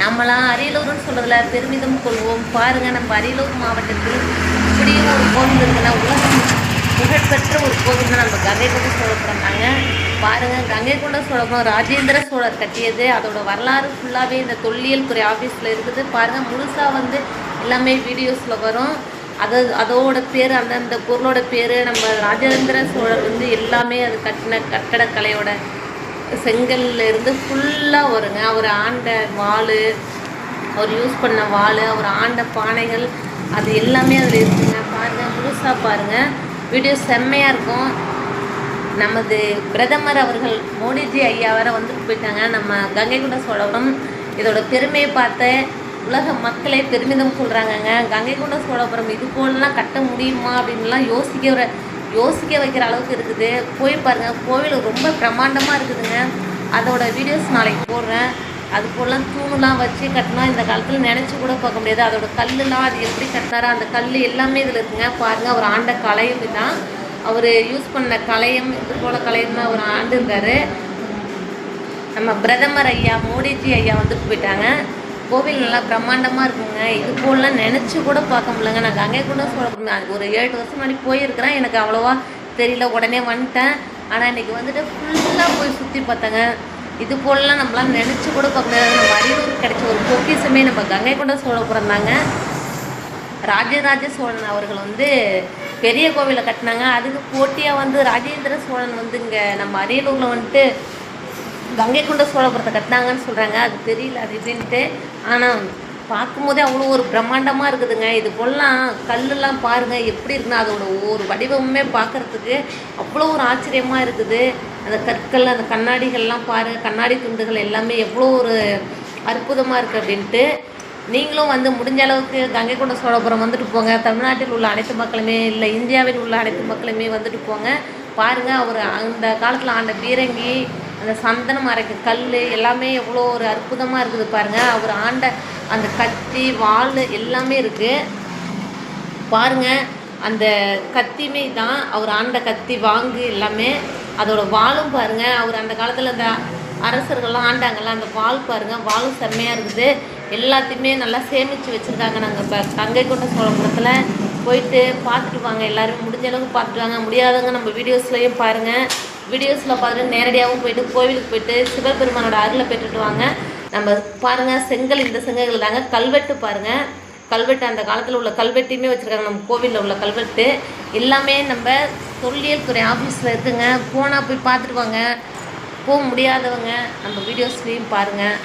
நம்மளாம் அரியலூர்னு சொல்கிறதுல பெருமிதம் கொள்வோம். பாருங்கள் நம்ம அரியலூர் மாவட்டத்தில் இப்படியும் ஒரு கோவில் இருக்குன்னா உலகம் புகழ்பெற்ற ஒரு கோவில் தான் நம்ம கங்கை கொண்ட சோழபுரம் தாங்க பாருங்கள் கங்கை கொண்ட சோழபுரம் ராஜேந்திர சோழர் கட்டியது. அதோட வரலாறு ஃபுல்லாகவே இந்த தொல்லியல் துறை ஆஃபீஸில் இருக்குது. பாருங்கள் முழுசாக வந்து எல்லாமே வீடியோஸில் வரும். அது அதோட பேர் அந்தந்த பொருளோட பேர் நம்ம ராஜேந்திர சோழர் வந்து எல்லாமே அது கட்டின கட்டடக்கலையோட செங்கல்ல இருந்து ஃபுல்லாக வருங்க. அவர் ஆண்ட வாள் அவர் யூஸ் பண்ண வாள் அவர் ஆண்ட பானைகள் அது எல்லாமே அதில் இருக்குங்க. பாருங்கள் முழுசாக பாருங்கள் வீடியோ செம்மையாக இருக்கும். நமது பிரதமர் அவர்கள் மோடிஜி ஐயா வர வந்துட்டு போயிட்டாங்க. நம்ம கங்கை கொண்ட சோழபுரம் இதோட பெருமையை பார்த்த உலக மக்களே பெருமிதம் கொள்கிறாங்கங்க கங்கை கொண்ட சோழபுரம் இது போலலாம் கட்ட முடியுமா அப்படின்லாம் யோசிக்கிற யோசிக்க வைக்கிற அளவுக்கு இருக்குது. போய் பாருங்கள் கோவில் ரொம்ப பிரம்மாண்டமாக இருக்குதுங்க. அதோட வீடியோஸ் நாளைக்கு போடுறேன். அது போலாம் தூணுலாம் வச்சு கட்டினா இந்த காலத்தில் நினச்சி கூட பார்க்க முடியாது. அதோட கல்லுலாம் அது எப்படி கட்டினாரோ அந்த கல் எல்லாமே இதில் இருக்குங்க. பாருங்கள் அவர் ஆண்ட கலையும் தான் அவர் யூஸ் பண்ண கலையும் இது போல் கலையுமே தான் அவர் ஆண்டு இருந்தார் நம்ம பிரதமர் ஐயா மோடிஜி ஐயா வந்துட்டு போயிட்டாங்க கோவில் நல்லா பிரம்மாண்டமாக இருக்குங்க. இது போலாம் நினச்சி கூட பார்க்க முடியலங்க. நான் கங்கை கூட சொல்ல ஒரு ஏழு வருஷம் முன்னாடி போயிருக்கிறேன். எனக்கு அவ்வளோவா தெரியல. உடனே வந்துட்டேன். ஆனால் இன்றைக்கி வந்துட்டு ஃபுல்லாக போய் சுற்றி பார்த்தேங்க. இது போலலாம் நம்மளாம் நினச்சி கூட பார்க்க முடியாது. நம்ம அரியலூர் கிடைச்ச ஒரு பொக்கிசமே நம்ம கங்கை கொண்ட சோழபுரம் தாங்க. ராஜராஜ சோழன் அவர்கள் வந்து பெரிய கோவிலை கட்டினாங்க. அதுக்கு போட்டியாக வந்து ராஜேந்திர சோழன் வந்து இங்கே நம்ம அரியலூரில் வந்துட்டு கங்கை கொண்ட சோழபுரத்தை கட்டினாங்கன்னு சொல்கிறாங்க அது தெரியல அது இதுன்ட்டு ஆனால் பார்க்கும்போதே அவ்வளோ ஒரு பிரம்மாண்டமாக இருக்குதுங்க. இது போலலாம் கல்லெல்லாம் பாருங்கள் எப்படி இருக்குன்னா அதோட ஒவ்வொரு வடிவமுமே பார்க்குறதுக்கு அவ்வளோ ஒரு ஆச்சரியமாக இருக்குது. அந்த கற்கள் அந்த கண்ணாடிகள்லாம் பாருங்கள் கண்ணாடி துண்டுகள் எல்லாமே எவ்வளோ ஒரு அற்புதமாக இருக்குது அப்படின்ட்டு. நீங்களும் வந்து முடிஞ்ச அளவுக்கு கங்கை கொண்ட சோழபுரம் வந்துட்டு போங்க. தமிழ்நாட்டில் உள்ள அனைத்து மக்களுமே இல்லை இந்தியாவில் உள்ள அனைத்து மக்களுமே வந்துட்டு போங்க. பாருங்கள் அவர் அந்த காலத்தில் ஆண்ட பீரங்கி அந்த சந்தனம் அரைக்க கல் எல்லாமே எவ்வளோ ஒரு அற்புதமாக இருக்குது பாருங்கள் அவர் ஆண்ட அந்த கத்தி வாள் எல்லாமே இருக்குது பாருங்கள் அந்த கத்தியுமே தான் அவர் ஆண்ட கத்தி வாங்கு எல்லாமே. அதோட வாளும் பாருங்கள் அவர் அந்த காலத்தில் அந்த அரசர்கள்லாம் ஆண்டாங்கல்ல அந்த வாள் பாருங்க வாலும் செம்மையாக இருக்குது. எல்லாத்தையுமே நல்லா சேமித்து வச்சுருக்காங்க நாங்கள் இப்போ கங்கை கொண்ட சோழபுரத்தில். போயிட்டு பார்த்துட்டு வாங்க எல்லாருமே முடிஞ்ச அளவுக்கு பார்த்துட்டு வாங்க. முடியாதவங்க நம்ம வீடியோஸ்லையும் பாருங்கள் வீடியோஸில் பார்த்துட்டு நேரடியாகவும் போயிட்டு கோவிலுக்கு போயிட்டு சிவபெருமானோட அருளை பெற்றுட்டு வாங்க. நம்ம பாருங்கள் செங்கல் இந்த செங்கல் தாங்க. கல்வெட்டு பாருங்கள் கல்வெட்டு அந்த காலத்தில் உள்ள கல்வெட்டையுமே வச்சுருக்காங்க. நம்ம கோவிலில் உள்ள கல்வெட்டு. எல்லாமே நம்ம தொல்லியல் துறை ஆஃபீஸில் இருக்குங்க. போனால் போய் பார்த்துட்டு வாங்க. போக முடியாதவங்க நம்ம வீடியோஸ்லேயும் பாருங்கள்